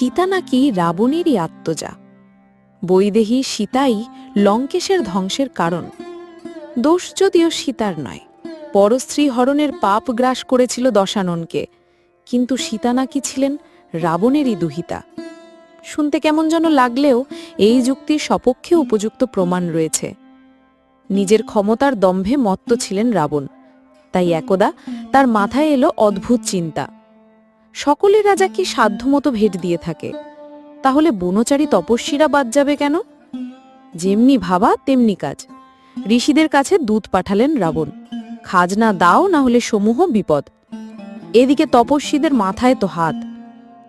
সীতা নাকি রাবণেরই আত্মজা। বৈদেহী সীতাই লঙ্কেশের ধ্বংসের কারণ। দোষ যদিও সীতার নয়। পরস্ত্রী হরণের পাপ গ্রাস করেছিল দশাননকে। কিন্তু সীতা নাকি ছিলেন রাবণেরই দুহিতা। শুনতে কেমন যেন লাগলেও এই যুক্তির সপক্ষে উপযুক্ত প্রমাণ রয়েছে। নিজের ক্ষমতার দম্ভে মত্ত ছিলেন রাবণ। তাই একদা তার মাথায় এলো অদ্ভুত চিন্তা। সকলে রাজা কি সাধ্যমতো ভেট দিয়ে থাকে। তাহলে বনচারী তপস্বীরা বাদ যাবে কেন? যেমনি ভাবা, তেমনি কাজ। ঋষিদের কাছে দুধ পাঠালেন রাবণ। খাজনা দাও না হলে সমূহ বিপদ। এদিকে তপস্বীদের মাথায় তো হাত।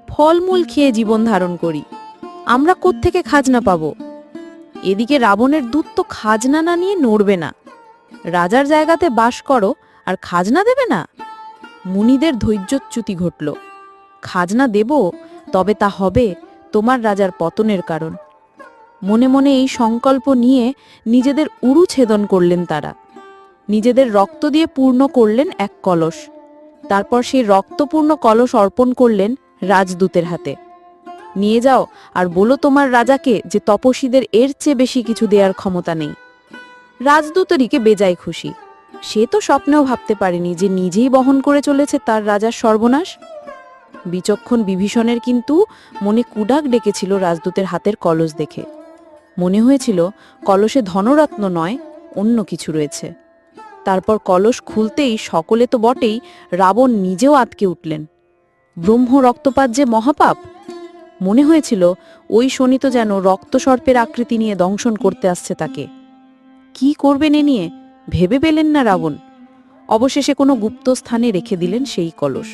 ফলমূল খেয়ে জীবন ধারণ করি। আমরা কোত্থেকে খাজনা পাব? এদিকে রাবণের দুধ তো খাজনা না নিয়ে নড়বে না। রাজার জায়গাতে বাস করো, আর খাজনা দেবে না? মুনিদের ধৈর্যচ্যুতি ঘটল। খাজনা দেব, তবে তা হবে তোমার রাজার পতনের কারণ। মনে মনে এই সংকল্প নিয়ে নিজেদের উরু ছেদন করলেন তারা। নিজেদের রক্ত দিয়ে পূর্ণ করলেন এক কলস। তারপর সেই রক্তপূর্ণ কলস অর্পণ করলেন রাজদূতের হাতে। নিয়ে যাও আর বলো তোমার রাজাকে যে তপস্বীদের এর চেয়ে বেশি কিছু দেওয়ার ক্ষমতা নেই। রাজদূতেরইকে বেজায় খুশি। সে তো স্বপ্নেও ভাবতে পারেনি যে নিজেই বহন করে চলেছে তার রাজার সর্বনাশ। বিচক্ষণ বিভীষণের কিন্তু মনে কুডাক ডেকেছিল রাজদূতের হাতের কলস দেখে। মনে হয়েছিল কলসে ধনরত্ন নয়, অন্য কিছু রয়েছে। তারপর কলস খুলতেই সকলে তো বটেই রাবণ নিজেও আটকে উঠলেন। ব্রহ্ম রক্তপাত যে মহাপাপ! মনে হয়েছিল ওই শনিত যেন রক্তসর্পের আকৃতি নিয়ে দংশন করতে আসছে তাকে। কি করবেন এ নিয়ে? ভেবে পেলেন না রাবণ। অবশেষে কোনো গুপ্ত স্থানে রেখে দিলেন সেই কলস।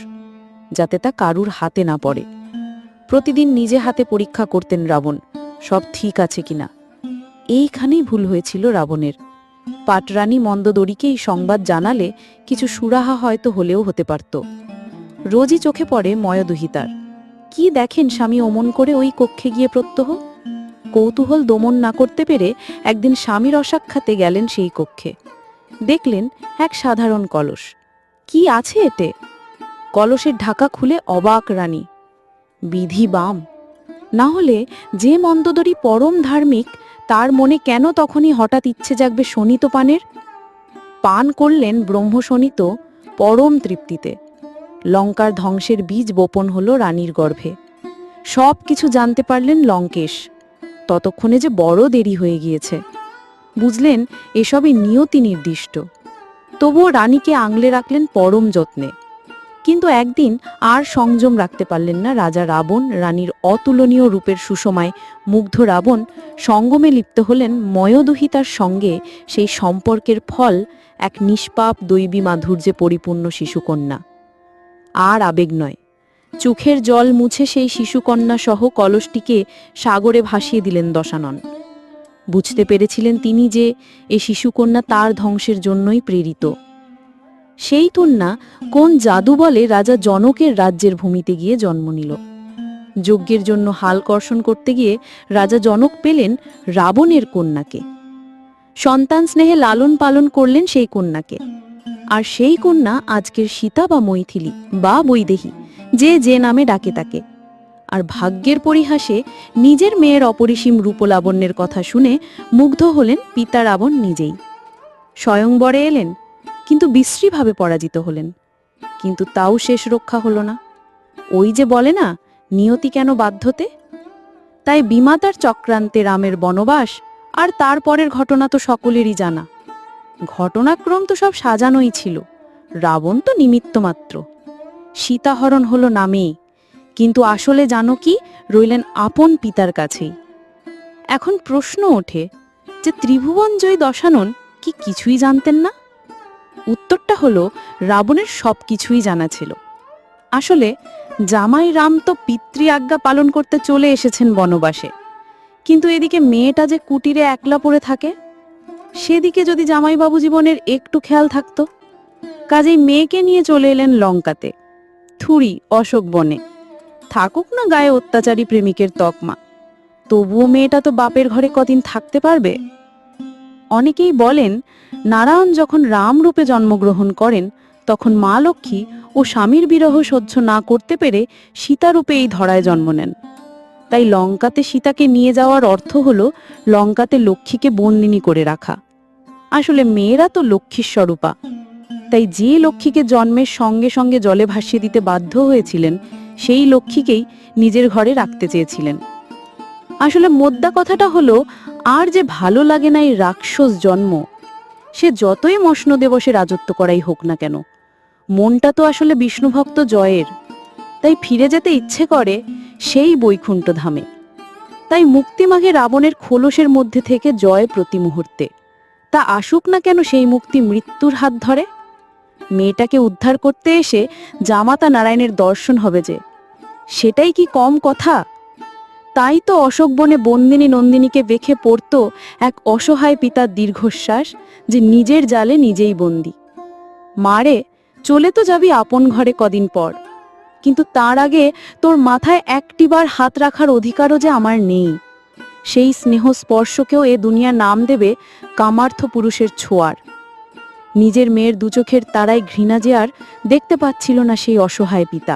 যাতে তা কারুর হাতে না পড়ে। প্রতিদিন নিজে হাতে পরীক্ষা করতেন রাবণ, সব ঠিক আছে কিনা। এইখানেই ভুল হয়েছিল রাবণের। পাটরানী মন্দদরিকে এই সংবাদ জানালে কিছু সুরাহা হয়তো হলেও হতে পারত। রোজই চোখে পড়ে ময়দুহিতার। কি দেখেন স্বামী অমন করে ওই কক্ষে গিয়ে প্রত্যহ? কৌতূহল দমন না করতে পেরে একদিন স্বামীর অসাক্ষাতে গেলেন সেই কক্ষে। দেখলেন এক সাধারণ কলস। কি আছে এতে? কলসের ঢাকা খুলে অবাক রানী। বিধি বাম। না হলে যে মন্দদরি পরম ধার্মিক, তার মনে কেন তখনই হঠাৎ ইচ্ছে জাগবে শনিত পানের? পান করলেন ব্রহ্মশনিত পরম তৃপ্তিতে। লঙ্কার ধ্বংসের বীজ বপন হল রানীর গর্ভে। সব কিছু জানতে পারলেন লঙ্কেশ। ততক্ষণে যে বড় দেরি হয়ে গিয়েছে। বুঝলেন, এসবই নিয়তি নির্দিষ্ট। তবুও রানীকে আংলে রাখলেন পরম যত্নে। কিন্তু একদিন আর সংযম রাখতে পারলেন না রাজা রাবণ, রানীর অতুলনীয় রূপের সুষমায় মুগ্ধ রাবণ সঙ্গমে লিপ্ত হলেন ময়োদুহিতার সঙ্গে সেই সম্পর্কের ফল এক নিষ্পাপ দৈবী মাধুর্যে পরিপূর্ণ শিশুকন্যা। আর আবেগ নয়। চোখের জল মুছে সেই শিশুকন্যা সহ কলসটিকে সাগরে ভাসিয়ে দিলেন দশানন। বুঝতে পেরেছিলেন তিনি যে এ শিশুকন্যা তার ধ্বংসের জন্যই প্রেরিত। সেই কন্যা কোন জাদু বলে রাজা জনকের রাজ্যের ভূমিতে গিয়ে জন্ম নিল। যজ্ঞের জন্য হাল কর্ষণ করতে গিয়ে রাজা জনক পেলেন রাবণের কন্যাকে। সন্তান স্নেহে লালন পালন করলেন সেই কন্যাকে। আর সেই কন্যা আজকের সীতা বা মৈথিলি বা বৈদেহী, যে যে নামে ডাকে তাকে। আর ভাগ্যের পরিহাসে নিজের মেয়ের অপরিসীম রূপলাবণ্যের কথা শুনে মুগ্ধ হলেন পিতা রাবণ নিজেই। স্বয়ংবরে এলেন কিন্তু বিশ্রীভাবে পরাজিত হলেন। কিন্তু তাও শেষ রক্ষা হলো না। ওই যে বলে না, নিয়তি কেন বাধ্যতে? তাই বিমাতার চক্রান্তে রামের বনবাস আর তারপরের ঘটনা তো সকলেরই জানা। ঘটনাক্রম তো সব সাজানোই ছিল, রাবণ তো নিমিত্ত মাত্র। সীতাহরণ হলো নামেই কিন্তু আসলে জানো কি, রইলেন আপন পিতার কাছেই। এখন প্রশ্ন ওঠে যে ত্রিভুবন জয়ী দশানন কি কিছুই জানতেন না? উত্তরটা হলো, রাবণের সব কিছুই জানা ছিল। আসলে, জামাই রাম তো পিতৃ আজ্ঞা পালন করতে চলে এসেছেন বনবাসে। কিন্তু এদিকে মেয়েটা যে কুটিরে একলা পড়ে থাকে, সেদিকে যদি জামাইবাবু জীবনের একটু খেয়াল থাকতো। কাজেই মেয়েকে নিয়ে চলে এলেন লঙ্কাতে, থুরি অশোক বনে। থাকুক না গায়ে অত্যাচারী প্রেমিকের তকমা, তবুও মেয়েটা তো বাপের ঘরে কদিন থাকতে পারবে? অনেকেই বলেন নারায়ণ যখন রাম রূপে জন্মগ্রহণ করেন, তখন মা লক্ষ্মী ও স্বামীর বিরহ সহ্য না করতে পেরে সীতারূপে এই ধরায় জন্ম নেন। তাই লঙ্কাতে সীতাকে নিয়ে যাওয়ার অর্থ হলো লঙ্কাতে লক্ষ্মীকে বন্দিনী করে রাখা। আসলে মেয়েরা তো লক্ষ্মীর স্বরূপা। তাই যে লক্ষ্মীকে জন্মের সঙ্গে সঙ্গে জলে ভাসিয়ে দিতে বাধ্য হয়েছিলেন, সেই লক্ষ্মীকেই নিজের ঘরে রাখতে চেয়েছিলেন। আসলে মোদ্দা কথাটা হলো, আর যে ভালো লাগে না এই রাক্ষস জন্ম। সে যতই মষ্ণ দিবসে রাজত্ব করাই হোক না কেন, মনটা তো আসলে বিষ্ণুভক্ত জয়ের, তাই ফিরে যেতে ইচ্ছে করে সেই বৈকুণ্ঠ ধামে। তাই মুক্তি মাঘে রাবণের খোলসের মধ্যে থেকে জয় প্রতি মুহূর্তে। তা আসুক না কেন সেই মুক্তি মৃত্যুর হাত ধরে? মেয়েটাকে উদ্ধার করতে এসে জামাতা নারায়ণের দর্শন হবে যে, সেটাই কি কম কথা? তাই তো অশোক বনে বন্দিনী নন্দিনীকে বেখে পড়ত এক অসহায় পিতার দীর্ঘশ্বাস যে নিজের জালে নিজেই বন্দি। মারে, চলে তো যাবি আপন ঘরে কদিন পর। কিন্তু তার আগে তোর মাথায় একটিবার হাত রাখার অধিকারও যে আমার নেই। সেই স্নেহ স্পর্শকেও এ দুনিয়া নাম দেবে কামার্থ পুরুষের ছোঁয়ার। নিজের মেয়ের দুচোখের তারায় ঘৃণা যে আর দেখতে পাচ্ছিল না সেই অসহায় পিতা।